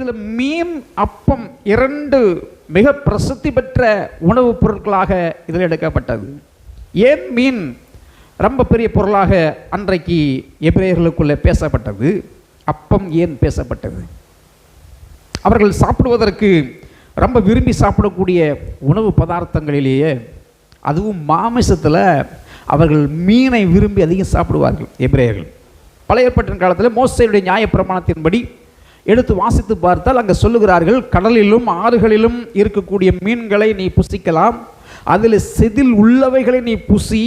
இதில் மீன் அப்பம் இரண்டு மிக பிரசித்தி பெற்ற உணவுப் பொருட்களாக இதில் எடுக்கப்பட்டது. ஏன் மீன்? ரொம்ப பெரிய பொருளாக அன்றைக்கு எபிரேயர்களுக்குள்ளே பேசப்பட்டது. அப்பம் ஏன் பேசப்பட்டது? அவர்கள் சாப்பிடுவதற்கு ரொம்ப விரும்பி சாப்பிடக்கூடிய உணவு பதார்த்தங்களிலேயே அதுவும் மாமிசத்தில் அவர்கள் மீனை விரும்பி அதிகம் சாப்பிடுவார்கள் எபிரேயர்கள். பழைய ஏற்பட்ட காலத்தில் மோசையுடைய நியாயப்பிரமாணத்தின்படி எடுத்து வாசித்து பார்த்தால் அங்கே சொல்லுகிறார்கள் கடலிலும் ஆறுகளிலும் இருக்கக்கூடிய மீன்களை நீ புசிக்கலாம். அதில் செதில் உள்ளவைகளை நீ புசி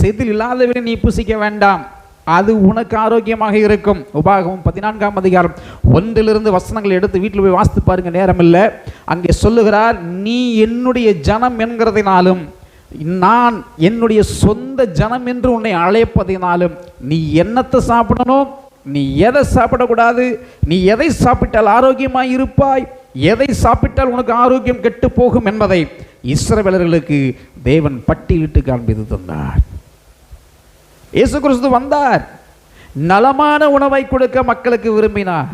செதில் இல்லாதவரை நீ புசிக்க வேண்டாம். அது உனக்கு ஆரோக்கியமாக இருக்கும். உபாகமும் பதினான்காம் அதிகாரம். ஒன்றிலிருந்து வசனங்கள் எடுத்து வீட்டில் போய் வாசித்து பாருங்க நேரம் இல்லை அங்கே சொல்லுகிறார் நீ என்னுடைய ஜனம் என்கிறதினாலும் நான் என்னுடைய சொந்த ஜனம் என்று உன்னை அழைப்பதினாலும் நீ என்னத்தை சாப்பிடணும்? நீ எதை சாப்பிடக்கூடாது? நீ எதை சாப்பிட்டால் ஆரோக்கியமாய் இருப்பாய்? எதை சாப்பிட்டால் உனக்கு ஆரோக்கியம் கெட்டு போகும் என்பதை இஸ்ரவேலர்களுக்கு தேவன் பட்டியலிட்டு காண்பித்து தந்தார். இயேசு கிறிஸ்து வந்தார். நலமான உணவை கொடுக்க மக்களுக்கு விரும்பினார்.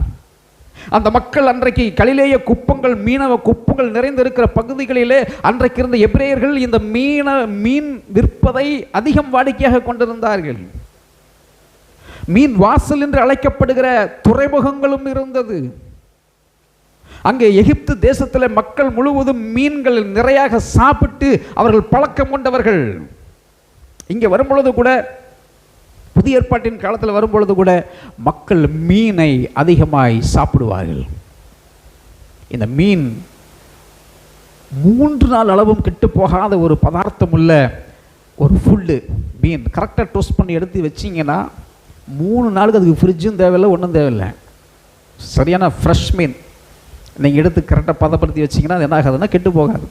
அந்த மக்கள் அன்றைக்கு கலிலேய குப்பங்கள் மீனவ குப்பங்கள் நிறைந்திருக்கிற பகுதிகளிலே அன்றைக்கு இருந்த எபிரேயர்கள் இந்த மீன மீன் விற்பதை அதிகம் வாடிக்கையாக கொண்டிருந்தார்கள். மீன் வாசல் என்று அழைக்கப்படுகிற துறைமுகங்களும் இருந்தது. அங்கே எகிப்து தேசத்தில் மக்கள் முழுவதும் மீன்கள் நிறையாக சாப்பிட்டு அவர்கள் பழக்கம் கொண்டவர்கள். இங்கே வரும்பொழுது கூட புதிய ஏற்பாட்டின் காலத்தில் வரும்பொழுது கூட மக்கள் மீனை அதிகமாய் சாப்பிடுவார்கள். இந்த மீன் மூன்று நாள் அளவும் கெட்டு போகாத ஒரு பதார்த்தம் உள்ள ஒரு ஃபுல்லு மீன். கரெக்டாக டோஸ்ட் பண்ணி எடுத்து வச்சிங்கன்னா மூணு நாளுக்கு அதுக்கு ஃப்ரிட்ஜும் தேவையில்லை ஒன்றும் தேவையில்லை. சரியான ஃப்ரெஷ் மீன் நீங்கள் எடுத்து கரெக்டாக பதப்படுத்தி வச்சிங்கன்னா அது என்ன ஆகாதுன்னா கெட்டு போகாது.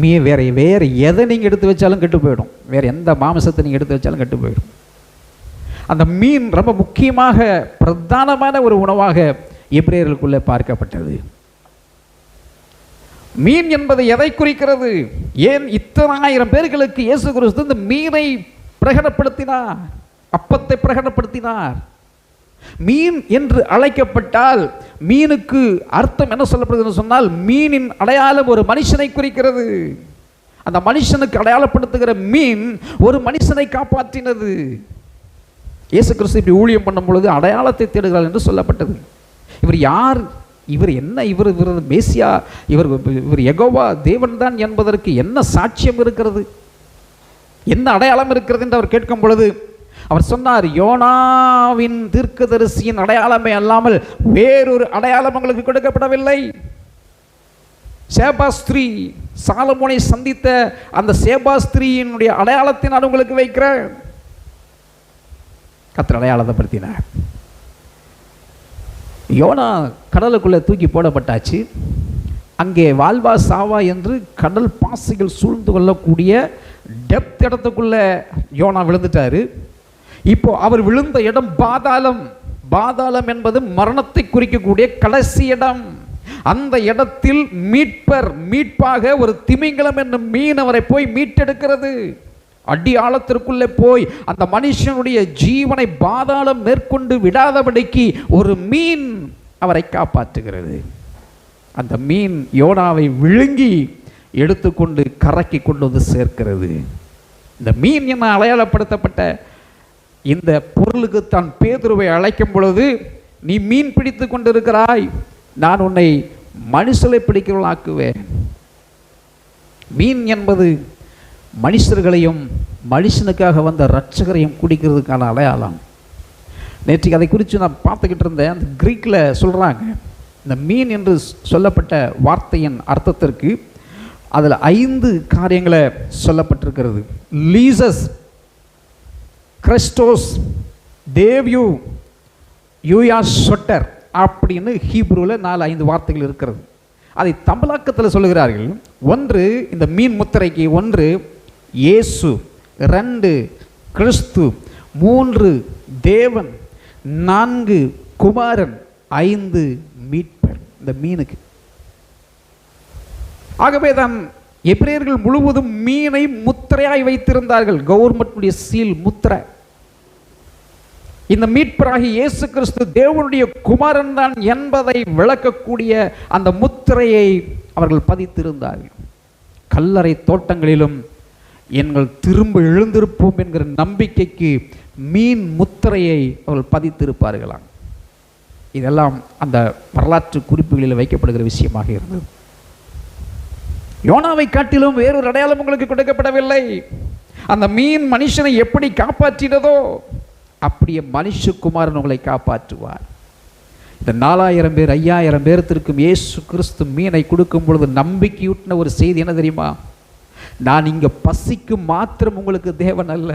மீ வேறு வேறு எதை நீங்கள் எடுத்து வச்சாலும் கெட்டு போயிடும். வேறு எந்த மாமிசத்தை நீங்கள் எடுத்து வச்சாலும் கெட்டு போயிடும். அந்த மீன் ரொம்ப முக்கியமாக பிரதானமான ஒரு உணவாக எப்ரேயர்களுக்குள்ளே பார்க்கப்பட்டது. மீன் என்பது எதை குறிக்கிறது? ஏன் இத்தனாயிரம் பேர்களுக்கு இயேசு கிறிஸ்து இந்த மீனை பிரகடப்படுத்தினார் அப்பத்தை பிரகடப்படுத்தினார் மீன் என்று அழைக்கப்பட்டால் மீனுக்கு அர்த்தம் என்ன சொல்லப்படுதுன்னு சொன்னால் மீனின் அடையாளம் ஒரு மனுஷனை குறிக்கிறது. அந்த மனுஷனுக்கு அடையாளப்படுத்துகிற மீன் ஒரு மனுஷனை காப்பாற்றினது. இயேசு கிறிஸ்து இப்படி ஊழியம் பண்ணும் பொழுது அடையாளத்தை தேடுகிறார் என்று சொல்லப்பட்டது. இவர் யார்? இவர் என்ன? இவர் இவர் மேசியா? இவர் இவர் எகோவா தேவன் தான் என்பதற்கு என்ன சாட்சியம் இருக்கிறது? என்ன அடையாளம் இருக்கிறது என்று அவர் கேட்கும் பொழுது அவர் சொன்னார் யோனாவின் தீர்க்கதரிசியின் அடையாளமே அல்லாமல் வேறொரு அடையாளம் உங்களுக்கு கொடுக்கப்படவில்லை. சேபாஸ்திரி சாலமோனை சந்தித்த அந்த சேபாஸ்திரியினுடைய அடையாளத்தை நான் உங்களுக்கு வைக்கிறேன். கத்திர அடையாளத்தை படுத்தினார் யோனா கடலுக்குள்ளே தூக்கி போடப்பட்டாச்சு. அங்கே வாழ்வா சாவா என்று கடல் பாசிகள் சூழ்ந்து கொள்ளக்கூடிய டெப்த் இடத்துக்குள்ளே யோனா விழுந்துட்டாரு. இப்போ அவர் விழுந்த இடம் பாதாளம். பாதாளம் என்பது மரணத்தை குறிக்கக்கூடிய கடைசி இடம். அந்த இடத்தில் மீட்பர் மீட்பாக ஒரு திமிங்கலம் என்னும் மீன் அவரை போய் மீட்டெடுக்கிறது. அடி ஆழத்திற்குள்ளே போய் அந்த மனுஷனுடைய ஜீவனை பாதாளம் மேற்கொண்டு விடாதபடிக்கு ஒரு மீன் அவரை காப்பாற்றுகிறது. அந்த மீன் யோனாவை விழுங்கி எடுத்துக்கொண்டு கரைக்கு கொண்டு வந்து சேர்க்கிறது. இந்த மீன் என அடையாளப்படுத்தப்பட்ட இந்த பொருளுக்கு தான் பேதுருவை அழைக்கும் பொழுது நீ மீன் பிடித்து கொண்டிருக்கிறாய் நான் உன்னை மனுஷரை பிடிக்கிறவளாக்குவேன் மீன் என்பது மனுஷர்களையும் மனுஷனுக்காக வந்த ரட்சகரையும் குடிக்கிறதுக்கான அடையாளம். நேற்றுக்கு அதை குறித்து நான் பார்த்துக்கிட்டு இருந்தேன். அந்த கிரீக்கில் சொல்கிறாங்க இந்த மீன் என்று சொல்லப்பட்ட வார்த்தையின் அர்த்தத்திற்கு அதில் ஐந்து காரியங்களை சொல்லப்பட்டிருக்கிறது. லீசஸ் கிறிஸ்டோஸ் தேவ்யூ யூயா சொட்டர் அப்படின்னு ஹீப்ரூவில் நாலு ஐந்து வார்த்தைகள் இருக்கிறது. அதை தமிழாக்கத்தில் சொல்லுகிறார்கள். ஒன்று இந்த மீன் முத்திரைக்கு ஒன்று இயேசு. ரெண்டு கிறிஸ்து. மூன்று தேவன். நான்கு குமாரன். ஐந்து மீட்பர். இந்த மீனுக்கு. ஆகவே தான் எபிரேயர்கள் முழுவதும் மீனை முத்திரையாய் வைத்திருந்தார்கள். கவர்மெண்ட்டுடைய சீல் முத்திரை. இந்த மீட்பராகி இயேசு கிறிஸ்து தேவனுடைய குமாரன் தான் என்பதை விளக்கக்கூடிய அந்த முத்திரையை அவர்கள் பதித்திருந்தார்கள். கல்லறை தோட்டங்களிலும் எங்கள் திரும்ப எழுந்திருப்போம் என்கிற நம்பிக்கைக்கு மீன் முத்திரையை அவர்கள் பதித்திருப்பார்களாம். இதெல்லாம் அந்த வரலாற்று குறிப்புகளில் வைக்கப்படுகிற விஷயமாக இருந்தது. யோனாவை காட்டிலும் வேறொரு அடையாளம் உங்களுக்கு கொடுக்கப்படவில்லை. அந்த மீன் மனுஷனை எப்படி காப்பாற்றினதோ அப்படியே மனுஷகுமாரன் உங்களை காப்பாற்றுவார். இந்த நாலாயிரம் பேர் ஐயாயிரம் பேர்த்திற்கும் இயேசு கிறிஸ்து மீனை கொடுக்கும் பொழுது நம்பிக்கையூட்டின ஒரு செய்தி என்ன தெரியுமா? நான் இங்கே பசிக்கு மாத்திரம் உங்களுக்கு தேவன் அல்ல.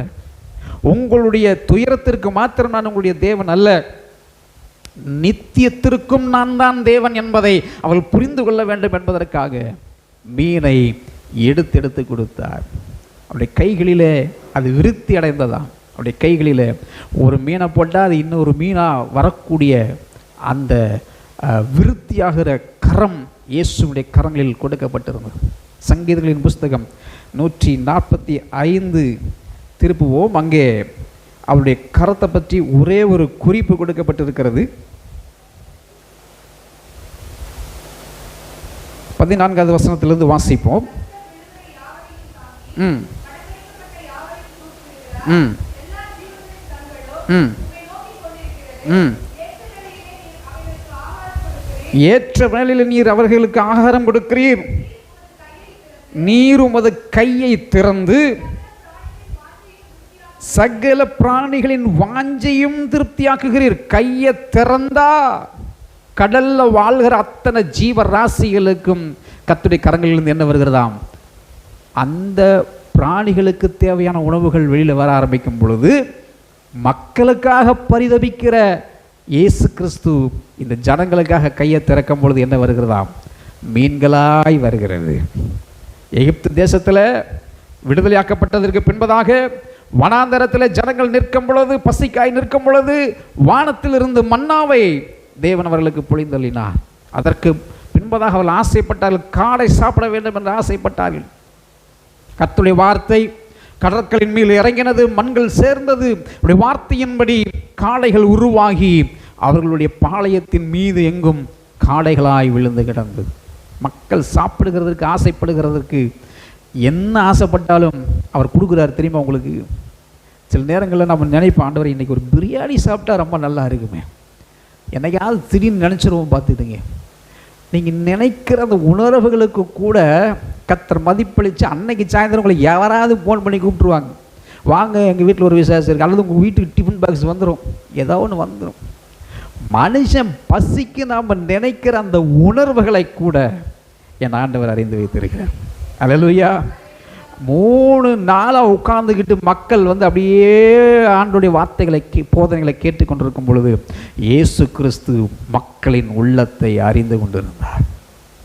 உங்களுடைய துயரத்திற்கு மாத்திரம் நான் உங்களுடைய தேவன் அல்ல. நித்தியத்திற்கும் நான் தான் தேவன் என்பதை அவள் புரிந்து கொள்ள வேண்டும் என்பதற்காக மீனை எடுத்து எடுத்து கொடுத்தார். அவருடைய கைகளிலே அது விருத்தி அடைந்ததாம். அவருடைய கைகளில் ஒரு மீனை போட்டால் அது இன்னொரு மீனாக வரக்கூடிய அந்த விருத்தியாகிற கரம் இயேசுடைய கரங்களில் கொடுக்கப்பட்டிருந்தது. சங்கீதங்களின் புஸ்தகம் நூற்றி நாற்பத்தி ஐந்து திருப்புவோம். அங்கே அவருடைய கரத்தை பற்றி ஒரே ஒரு குறிப்பு கொடுக்கப்பட்டிருக்கிறது. பதினான்காவது வசனத்திலிருந்து வாசிப்போம். ம். ம். ம். ம். ஏற்ற வேளையில் நீர் அவர்களுக்கு ஆகாரம் கொடுக்கிறீர். நீர் உமது கையை திறந்து சகல பிராணிகளின் வாஞ்சையும் திருப்தியாக்குகிறீர். கையை திறந்தா கடல்ல வாழ்கிற அத்தனை ஜீவ ராசிகளுக்கும் கத்துடைய கரங்களிலிருந்து என்ன வருகிறதாம்? அந்த பிராணிகளுக்கு தேவையான உணவுகள் வெளியில் வர ஆரம்பிக்கும் பொழுது மக்களுக்காக பரிதபிக்கிற இயேசு கிறிஸ்து இந்த ஜனங்களுக்காக கையை திறக்கும் பொழுது என்ன வருகிறதாம் மீன்களாய் வருகிறது. எகிப்து தேசத்தில் விடுதலையாக்கப்பட்டதற்கு பின்பதாக வனாந்தரத்தில் ஜனங்கள் நிற்கும் பொழுது பசிக்காய் நிற்கும் பொழுது வானத்திலிருந்து மன்னாவை தேவன் அவர்களுக்கு பொழிந்தள்ளினார். அதற்கு பின்பதாக அவர்கள் ஆசைப்பட்டார்கள் காடை சாப்பிட வேண்டும் என்று ஆசைப்பட்டார்கள். கத்துடைய வார்த்தை கடற்களின் மேல் இறங்கினது மண்கள் சேர்ந்தது. அப்படி வார்த்தையின்படி காளைகள் உருவாகி அவர்களுடைய பாளையத்தின் மீது எங்கும் காளைகளாய் விழுந்து கிடந்தது. மக்கள் சாப்பிடுகிறதுக்கு ஆசைப்படுகிறதற்கு என்ன ஆசைப்பட்டாலும் அவர் கொடுக்குறாரு தெரியுமா உங்களுக்கு? சில நேரங்களில் நம்ம நினைப்போம் ஆண்டவர் இன்றைக்கி ஒரு பிரியாணி சாப்பிட்டா ரொம்ப நல்லா இருக்குமே. என்னைக்காவது திடீர்னு நினச்சிருவோம் பார்த்துக்கிட்டுங்க நீங்கள் நினைக்கிற அந்த உணர்வுகளுக்கு கூட கத்தர் மதிப்பளித்து அன்னைக்கு சாயந்தரம் உங்களை யாராவது ஃபோன் பண்ணி கூப்பிட்ருவாங்க வாங்க எங்கள் வீட்டில் ஒரு விசேஷம் இருக்குது அல்லது உங்கள் வீட்டுக்கு டிஃபன் பாக்ஸ் வந்துடும் ஏதோ ஒன்று வந்துடும் மனுஷன் பசிக்கு நாம் நினைக்கிற அந்த உணர்வுகளை கூட என் ஆண்டவர் அறிந்து வைத்திருக்கிறார். அலலுயா மூணு நாளாக உட்கார்ந்துக்கிட்டு மக்கள் வந்து அப்படியே ஆண்டுடைய வார்த்தைகளை கே- போதனைகளை கேட்டுக்கொண்டிருக்கும் பொழுது இயேசு கிறிஸ்து மக்களின் உள்ளத்தை அறிந்து கொண்டிருந்தார்.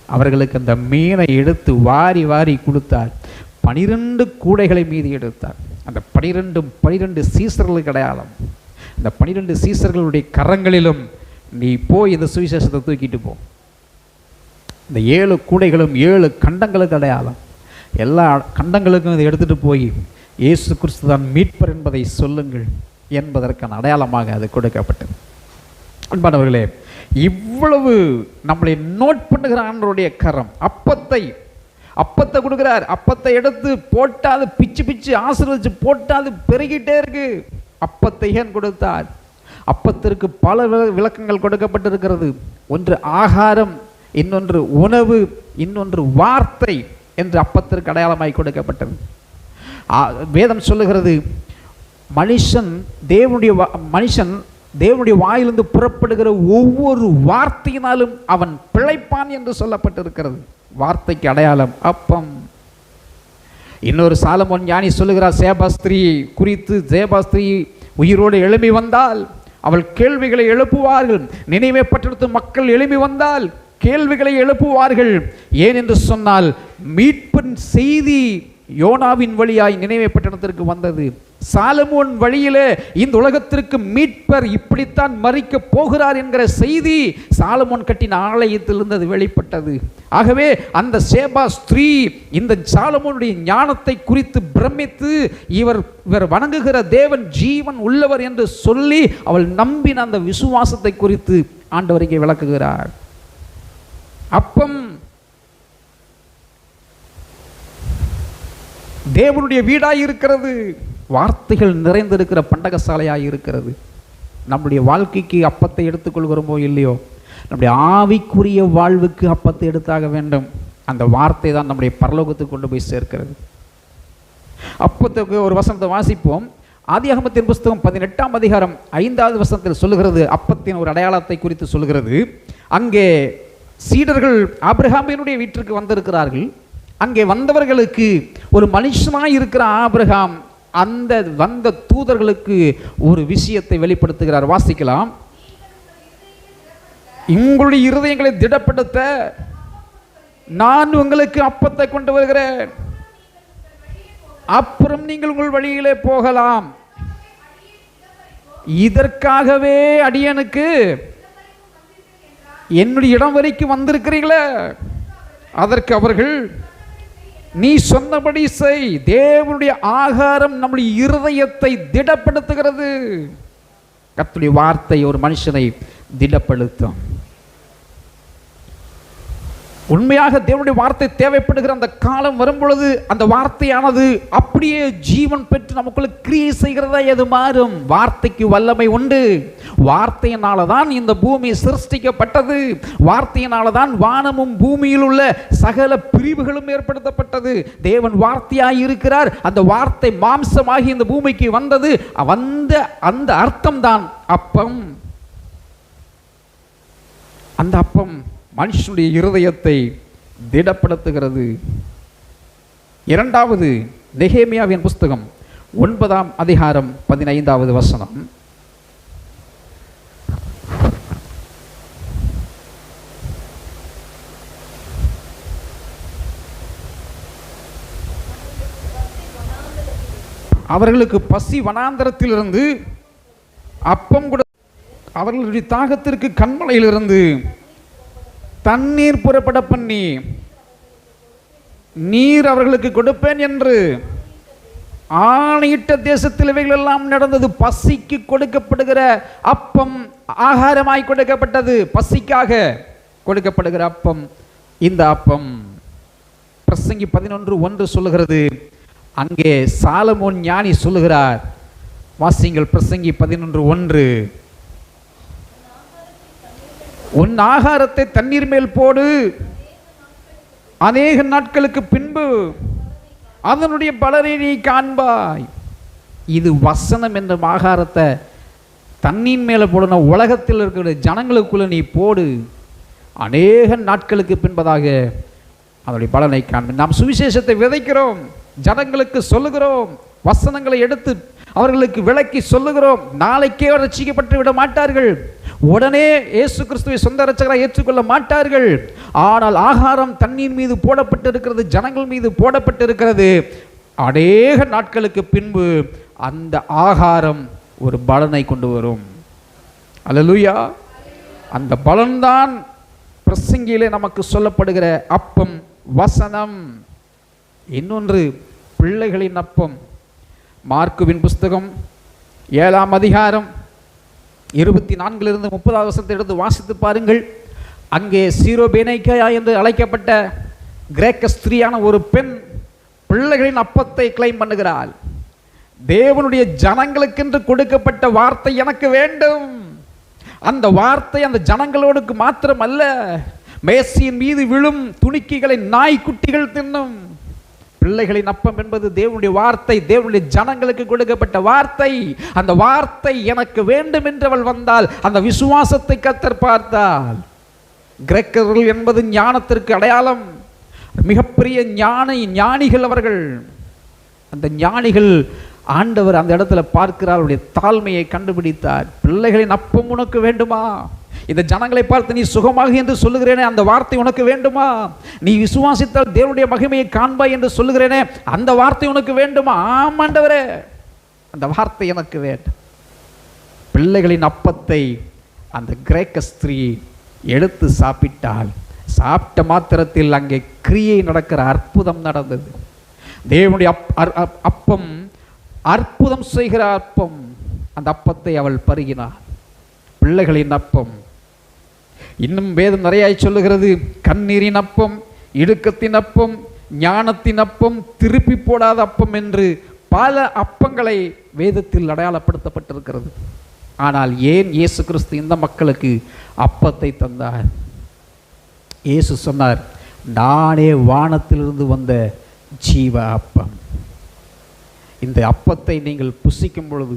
அவர்களுக்கு அந்த மீனை எடுத்து வாரி வாரி கொடுத்தார். பனிரெண்டு கூடைகளை மீதி எடுத்தார். அந்த பனிரெண்டும் பனிரெண்டு சீசர்களுக்கு அடையாளம் இந்த பனிரெண்டு சீசர்களுடைய கரங்களிலும் நீ போய் இந்த சுவிசேஷத்தை தூக்கிட்டு போ. இந்த ஏழு கூடைகளும் ஏழு கண்டங்களுக்கு அடையாளம் எல்லா கண்டங்களுக்கும் இதை எடுத்துகிட்டு போய் இயேசு கிறிஸ்து தான் மீட்பர் என்பதை சொல்லுங்கள் என்பதற்கான அடையாளமாக அது கொடுக்கப்பட்டது. அன்பானவர்களே இவ்வளவு நம்மளை நோட் பண்ணுகிற ஆண்டருடைய கரம் அப்பத்தை அப்பத்தை கொடுக்குறார். அப்பத்தை எடுத்து போட்டாது பிச்சு பிச்சு ஆசீர்வதிச்சு போட்டாது பெருகிட்டே இருக்கு. அப்பத்தை ஏன் கொடுத்தார்? அப்பத்திற்கு பல விளக்கங்கள் கொடுக்கப்பட்டிருக்கிறது. ஒன்று ஆகாரம் இன்னொன்று உணவு இன்னொன்று வார்த்தை. என்று அப்பத்திற்கு அடையாளமாய் கொடுக்கப்பட்டது. வேதம் சொல்லுகிறது மனுஷன் தேவனுடைய மனுஷன் தேவனுடைய வாயிலிருந்து புறப்படுகிற ஒவ்வொரு வார்த்தையினாலும் அவன் பிழைப்பான் என்று சொல்லப்பட்டிருக்கிறது. வார்த்தைக்கு அடையாளம் அப்பம். இன்னொரு சாலமோன் ஞானி சொல்லுகிறார் சேபாஸ்திரி குறித்து சேபாஸ்திரி உயிரோடு எழும்பி வந்தால் அவள் கேள்விகளை எழுப்புவார்கள். நினைவே பட்டெடுத்து மக்கள் எழும்பி வந்தால் கேள்விகளை எழுப்புவார்கள். ஏன் என்று சொன்னால் மீட்பின் செய்தி யோனாவின் வழியாய் நினைவே பட்டணத்திற்கு வந்தது. சாலமோன் வழியிலே இந்த உலகத்திற்கு மீட்பர் இப்படித்தான் மறிக்க போகிறார் என்கிற செய்தி சாலமோன் கட்டின ஆலயத்திலிருந்து அது வெளிப்பட்டது. ஆகவே அந்த சேபா ஸ்திரீ இந்த சாலமோனுடைய ஞானத்தை குறித்து பிரமித்து இவர் இவர் வணங்குகிற தேவன் ஜீவன் உள்ளவர் என்று சொல்லி அவள் நம்பின அந்த விசுவாசத்தை குறித்து ஆண்டவர் இங்கே விளக்குகிறார். அப்பம் தேவனுடைய வீடாக இருக்கிறது. வார்த்தைகள் நிறைந்திருக்கிற பண்டகசாலையாக இருக்கிறது. நம்முடைய வாழ்க்கைக்கு அப்பத்தை எடுத்துக்கொள்கிறோமோ இல்லையோ? நம்முடைய ஆவிக்குரிய வாழ்வுக்கு அப்பத்தை எடுத்தாக வேண்டும். அந்த வார்த்தை தான் நம்முடைய பரலோகத்துக்கு கொண்டு போய் சேர்க்கிறது. அப்பத்துக்கு ஒரு வசனத்தை வாசிப்போம். ஆதியாகமத்தின் புஸ்தகம் பதினெட்டாம் அதிகாரம் ஐந்தாவது வசனத்தில் சொல்லுகிறது. அப்பத்தின் ஒரு அடையாளத்தை குறித்து சொல்கிறது அங்கே சீடர்கள் ஆபிரகாமினுடைய வீட்டிற்கு வந்திருக்கிறார்கள். அங்கே வந்தவர்களுக்கு ஒரு மனுஷனாக இருக்கிற ஆபிரகாம் அந்த வந்த தூதர்களுக்கு ஒரு விஷயத்தை வெளிப்படுத்துகிறார். வாசிக்கலாம். உங்களுடைய இருதயங்களை திடப்படுத்த நான் உங்களுக்கு அப்பத்தை கொண்டு வருகிறேன். அப்புறம் நீங்கள் உங்கள் வழியிலே போகலாம். இதற்காகவே அடியனுக்கு என்னுடைய இடம் வரைக்கும் வந்திருக்கிறீங்களே அதற்கு அவர்கள் நீ சொன்னபடி செய். தேவனுடைய ஆகாரம் நம்முடைய இருதயத்தை திடப்படுத்துகிறது. கத்துடைய வார்த்தை ஒரு மனுஷனை திடப்படுத்தும். உண்மையாக தேவனுடைய வார்த்தை தேவைப்படுகிற அந்த காலம் வரும்பொழுது அந்த வார்த்தையானது அப்படியே ஜீவன் பெற்று நமக்குள்ள கிரியை செய்கிறதா எது மாறும்? வார்த்தைக்கு வல்லமை உண்டு. வார்த்தையினால தான் இந்த பூமி சிருஷ்டிக்கப்பட்டது. வார்த்தையினால தான் வானமும் பூமியில் உள்ள சகல பிரிவுகளும் ஏற்படுத்தப்பட்டது. தேவன் வார்த்தையாய் இருக்கிறார். அந்த வார்த்தை மாம்சமாகி இந்த பூமிக்கு வந்தது. வந்த அந்த அர்த்தம் தான் அப்பம். அந்த அப்பம் மனுஷனுடைய இருதயத்தை திடப்படுத்துகிறது. இரண்டாவது நெகேமியாவின் புஸ்தகம் ஒன்பதாம் அதிகாரம் பதினைந்தாவது வசனம். அவர்களுக்கு பசி வனாந்தரத்திலிருந்து அப்பம் கூட அவர்களுடைய தாகத்திற்கு கண்மலையிலிருந்து தண்ணீர் புறப்பட பண்ணி நீர் அவர்களுக்கு கொடுப்பேன் என்று ஆணையிட்ட தேசத்தில் இவைகள் எல்லாம் நடந்தது. பசிக்கு கொடுக்கப்படுகிற அப்பம் ஆகாரமாய் கொடுக்கப்பட்டது. பசிக்காக கொடுக்கப்படுகிற அப்பம் இந்த அப்பம் பிரசங்கி பதினொன்று ஒன்று சொல்லுகிறது. அங்கே சாலமோன் ஞானி சொல்லுகிறார். வாசிங்கள் பிரசங்கி பதினொன்று ஒன்று. உன் ஆகாரத்தை தண்ணீர் மேல் போடு. அநேக நாட்களுக்கு பின்பு அதனுடைய பலரை நீ காண்பாய். இது வசனம் என்ற ஆகாரத்தை தண்ணீர் மேலே போடணும் உலகத்தில் இருக்கிற ஜனங்களுக்குள்ள நீ போடு. அநேக நாட்களுக்கு பின்பதாக அதனுடைய பலனை காண்பேன் நாம் சுவிசேஷத்தை விதைக்கிறோம் ஜனங்களுக்கு சொல்லுகிறோம் வசனங்களை எடுத்து அவர்களுக்கு விளக்கி சொல்லுகிறோம். நாளைக்கே ரசிக்கப்பட்டு விட மாட்டார்கள். உடனே இயேசு கிறிஸ்துவை சொந்த ரச்சகராக ஏற்றுக்கொள்ள மாட்டார்கள். ஆனால் ஆகாரம் தண்ணீர் மீது போடப்பட்டு இருக்கிறது ஜனங்கள் மீது போடப்பட்டு இருக்கிறது அநேக நாட்களுக்கு பின்பு அந்த ஆகாரம் ஒரு பலனை கொண்டு வரும். அல்லேலூயா. அந்த பலன்தான் பிரசங்கியிலே நமக்கு சொல்லப்படுகிற அப்பம் வசனம். இன்னொன்று பிள்ளைகளின் அப்பம். மார்க்குவின் புஸ்தகம் ஏழாம் அதிகாரம் இருபத்தி நான்கிலிருந்து முப்பதாவது வருஷத்தை எடுத்து வாசித்து பாருங்கள். அங்கே சீரோபேனைக்கையா என்று அழைக்கப்பட்ட கிரேக்க ஸ்திரீயான ஒரு பெண் பிள்ளைகளின் அப்பத்தை கிளைம் பண்ணுகிறாள். தேவனுடைய ஜனங்களுக்கென்று கொடுக்கப்பட்ட வார்த்தை எனக்கு வேண்டும். அந்த வார்த்தை அந்த ஜனங்களோடுக்கு மாத்திரமல்ல மேசியின் மீது விழும் துணிக்கைகளை நாய்க்குட்டிகள் தின்னும். பிள்ளைகளின் அப்பம் என்பது தேவனுடைய வார்த்தை தேவனுடைய ஜனங்களுக்கு கொடுக்கப்பட்ட வார்த்தை. அந்த வார்த்தை எனக்கு வேண்டும் என்றவள் வந்தால் அந்த விசுவாசத்தை கத்தர் பார்த்தால். கிரேக்கர்கள் என்பது ஞானத்திற்கு அடையாளம். மிகப்பெரிய ஞானி ஞானிகள் அவர்கள். அந்த ஞானிகள் ஆண்டவர் அந்த இடத்துல பார்க்கிறார் அவருடைய தாழ்மையை கண்டுபிடித்தார். பிள்ளைகளின் அப்பம் உனக்கு வேண்டுமா? இந்த ஜனங்களை பார்த்து நீ சுகமாக என்று சொல்லுகிறேனே அந்த வார்த்தை உனக்கு வேண்டுமா? நீ விசுவாசித்தால் தேவனுடைய மகிமையை காண்பாய் என்று சொல்லுகிறேனே அந்த வார்த்தை உனக்கு வேண்டுமா? ஆமாண்டவரே அந்த வார்த்தை எனக்கு வேண்டும். பிள்ளைகளின் அப்பத்தை அந்த கிரேக்க ஸ்திரீ எடுத்து சாப்பிட்டால் சாப்பிட்ட மாத்திரத்தில் அங்கே கிரியை நடக்கிற அற்புதம் நடந்தது. தேவனுடைய அப் அர்- அப்- அப்பம் அற்புதம் செய்கிற அப்பம் அந்த அப்பத்தை அவள் பருகினாள். பிள்ளைகளின் அப்பம் இன்னும் வேதம் நிறையாய் சொல்லுகிறது. கண்ணீரின் அப்பம் இடுக்கத்தின் அப்பம் ஞானத்தின் அப்பம் திருப்பி போடாத அப்பம் என்று பல அப்பங்களை வேதத்தில் அடையாளப்படுத்தப்பட்டிருக்கிறது. ஆனால் ஏன் இயேசு கிறிஸ்து இந்த மக்களுக்கு அப்பத்தை தந்தார்? இயேசு சொன்னார் நானே வானத்திலிருந்து வந்த ஜீவ அப்பம். இந்த அப்பத்தை நீங்கள் புசிக்கும் பொழுது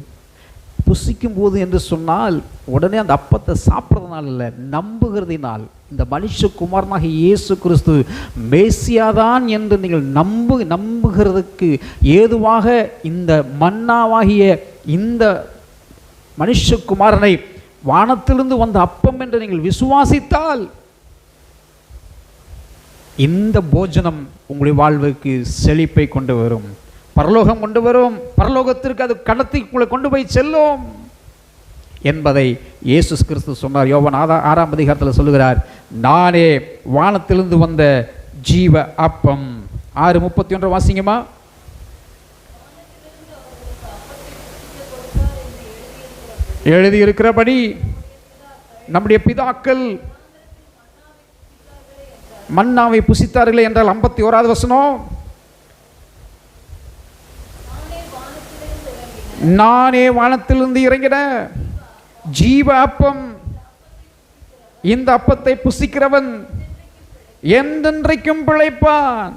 புசிக்கும் போது என்று சொன்னால் உடனே அந்த அப்பத்தை சாப்பிட்றதுனால இல்லை நம்புகிறதினால் இந்த மனுஷகுமாரனாக இயேசு கிறிஸ்து மேசியாதான் என்று நீங்கள் நம்பு நம்புகிறதுக்கு ஏதுவாக இந்த மன்னாவாகிய இந்த மனுஷகுமாரனை வானத்திலிருந்து வந்த அப்பம் என்று நீங்கள் விசுவாசித்தால் இந்த போஜனம் உங்களுடைய வாழ்வுக்கு செழிப்பை கொண்டு வரும். பரலோகம் கொண்டு வரும். பரலோகத்திற்கு அது கடத்தி உங்களை கொண்டு போய் செல்லும் என்பதை இயேசு கிறிஸ்து சொன்னார். யோவன் ஆதா ஆறாம் அதிகாரத்தில் சொல்லுகிறார் நானே வானத்திலிருந்து வந்த ஜீவ அப்பம். ஆறு முப்பத்தி ஒன்று வாசிங்கம்மா எழுதியிருக்கிறபடி நம்முடைய பிதாக்கள் மன்னாவை புசித்தார்களே என்றால் ஐம்பத்தி ஓராவது வசனம் நானே வானத்திலிருந்து இறங்கின. ஜீவ அப்பம். இந்த அப்பத்தை புசிக்கிறவன் என்றென்றைக்கும் பிழைப்பான்.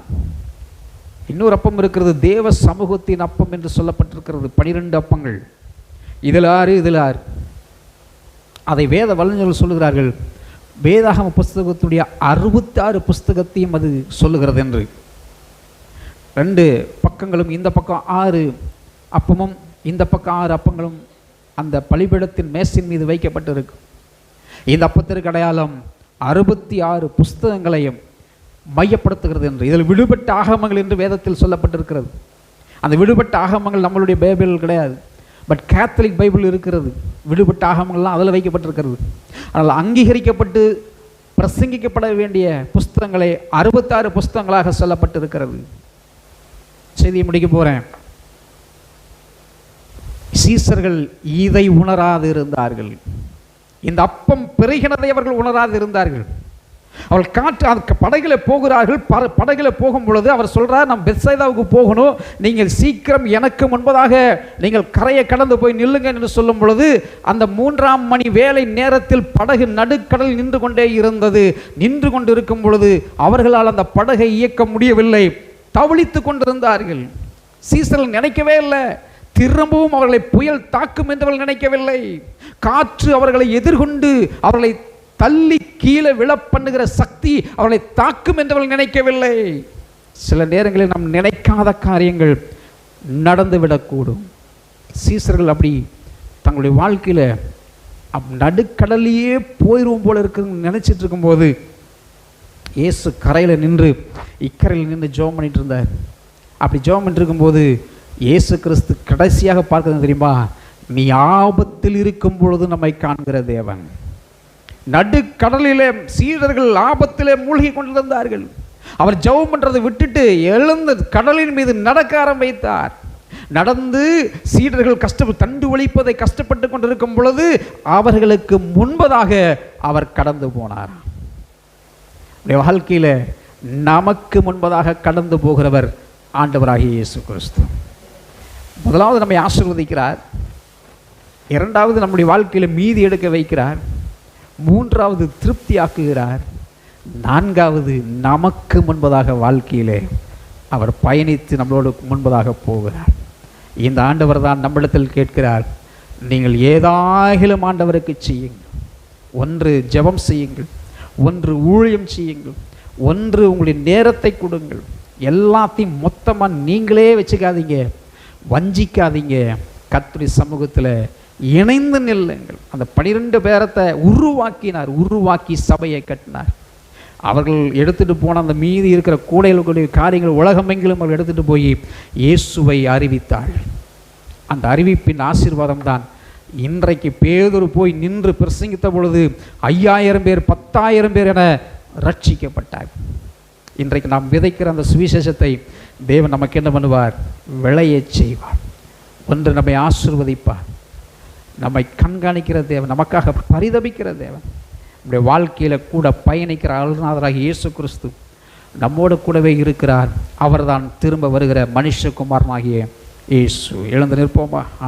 இன்னொரு அப்பம் இருக்கிறது தேவ சமூகத்தின் அப்பம் என்று சொல்லப்பட்டிருக்கிறது. பனிரெண்டு அப்பங்கள். இதில் ஆறு இதில் ஆறு. அதை வேத வல்லுநர்கள் சொல்லுகிறார்கள். வேதாகம புஸ்தகத்துடைய அறுபத்தாறு புஸ்தகத்தையும் அது சொல்லுகிறது என்று. ரெண்டு பக்கங்களும் இந்த பக்கம் ஆறு அப்பமும் இந்த பக்கம் ஆறு அப்பங்களும் அந்த பலிபீடத்தின் மேசின் மீது வைக்கப்பட்டிருக்கும் இந்த அப்பத்திற்கு அடையாளம் அறுபத்தி ஆறு புஸ்தகங்களையும் மையப்படுத்துகிறது என்று. இதில் விடுபட்ட ஆகமங்கள் என்று வேதத்தில் சொல்லப்பட்டிருக்கிறது. அந்த விடுபட்ட ஆகமங்கள் நம்மளுடைய பைபிள் கிடையாது. பட் கேத்தலிக் பைபிள் இருக்கிறது. விடுபட்ட ஆகமங்கள்லாம் அதில் வைக்கப்பட்டிருக்கிறது. ஆனால் அங்கீகரிக்கப்பட்டு பிரசங்கிக்கப்பட வேண்டிய புஸ்தகங்களை அறுபத்தாறு புஸ்தகங்களாக சொல்லப்பட்டிருக்கிறது. செய்தியை முடிக்க போகிறேன் சீசர்கள் இதை உணராது இருந்தார்கள் இந்த அப்பம் பெருகினதை அவர்கள் உணராது இருந்தார்கள் அவள் காற்று அந்த படகுல போகிறார்கள். ப- படகில் போகும் பொழுது அவர் சொல்றார் நம் பெத்சைதாவுக்கு போகணும். நீங்கள் சீக்கிரம் எனக்கு முன்பதாக நீங்கள் கரையை கடந்து போய் நில்லுங்க என்று சொல்லும் பொழுது அந்த மூன்றாம் மணி வேலை நேரத்தில் படகு நடுக்கடல் நின்று கொண்டே இருந்தது. நின்று கொண்டு இருக்கும் பொழுது அவர்களால் அந்த படகை இயக்க முடியவில்லை. தவளித்து கொண்டிருந்தார்கள். சீசர்கள் நினைக்கவே இல்லை. திரும்பவும் அவர்களை புயல் தாக்கும் என்று அவர்கள் நினைக்கவில்லை. காற்று அவர்களை எதிர்கொண்டு அவர்களை தள்ளி கீழே விழப்பண்ணுகிற சக்தி அவர்களை தாக்கும் என்று அவர்கள் நினைக்கவில்லை. சில நேரங்களில் நாம் நினைக்காத காரியங்கள் நடந்துவிடக்கூடும். சீசர்கள் அப்படி தங்களுடைய வாழ்க்கையில் அப் நடுக்கடலையே போயிடுவோம் போல இருக்குன்னு நினச்சிட்டு இருக்கும்போது இயேசு கரையில் நின்று இக்கரையில் நின்று ஜெபம் பண்ணிட்டு இருந்தார். அப்படி ஜெபம் பண்ணிட்டு இருக்கும்போது இயேசு கிறிஸ்து கடைசியாக பார்க்குறது தெரியுமா? நீ ஆபத்தில் இருக்கும் பொழுது நம்மை காண்கிற தேவன். நடுக்கடலிலே சீடர்கள் ஆபத்திலே மூழ்கி கொண்டிருந்தார்கள். அவர் ஜெபம் பண்றதை விட்டுட்டு எழுந்து கடலின் மீது நடக்க ஆரம்பித்தார். நடந்து சீடர்கள் கஷ்ட தண்டு ஒழிப்பதை கஷ்டப்பட்டு கொண்டிருக்கும் பொழுது அவர்களுக்கு முன்பதாக அவர் கடந்து போனார். வாழ்க்கையில் வாழ்க்கையில நமக்கு முன்பதாக கடந்து போகிறவர் ஆண்டவராகிய இயேசு கிறிஸ்து. முதலாவது நம்மை ஆசிர்வதிக்கிறார். இரண்டாவது நம்முடைய வாழ்க்கையில் மீதி எடுக்க வைக்கிறார். மூன்றாவது திருப்தியாக்குகிறார். நான்காவது நமக்கு முன்பதாக வாழ்க்கையிலே அவர் பயணித்து நம்மளோடு முன்பதாக போகிறார். இந்த ஆண்டவர் தான் நம்மிடத்தில் கேட்கிறார் நீங்கள் ஏதாகிலும் ஆண்டவருக்கு செய்யுங்கள். ஒன்று ஜெபம் செய்யுங்கள். ஒன்று ஊழியம் செய்யுங்கள். ஒன்று உங்களுடைய நேரத்தை கொடுங்கள். எல்லாத்தையும் மொத்தமாக நீங்களே வச்சுக்காதீங்க. வஞ்சிக்காதீங்க. கர்த்தருடைய சமூகத்தில் இணைந்து நில்லுங்கள். அந்த பனிரெண்டு பேரத்தை உருவாக்கினார். உருவாக்கி சபையை கட்டினார். அவர்கள் எடுத்துட்டு போன அந்த மீதி இருக்கிற கூடைகளுடைய காரியங்கள் உலகமெங்கிலும் அவர்கள் எடுத்துகிட்டு போய் இயேசுவை அறிவித்தாள் அந்த அறிவிப்பின் ஆசீர்வாதம் தான் இன்றைக்கு பேதொரு போய் நின்று பிரசங்கித்த பொழுது ஐயாயிரம் பேர் பத்தாயிரம் பேர் என ரட்சிக்கப்பட்டார் இன்றைக்கு நாம் விதைக்கிற அந்த சுவிசேஷத்தை தேவன் நமக்கு என்ன பண்ணுவார்? விளையச் செய்வார். ஒன்று நம்மை ஆசிர்வதிப்பார். நம்மை கண்காணிக்கிற தேவன் நமக்காக பரிதபிக்கிற தேவன். நம்முடைய வாழ்க்கையில் கூட பயணிக்கிற அருள்நாதராக இயேசு கிறிஸ்து நம்மோடு கூடவே இருக்கிறார். அவர்தான் திரும்ப வருகிற மனுஷகுமாரனாகிய இயேசு. எழுந்து நிற்போமா?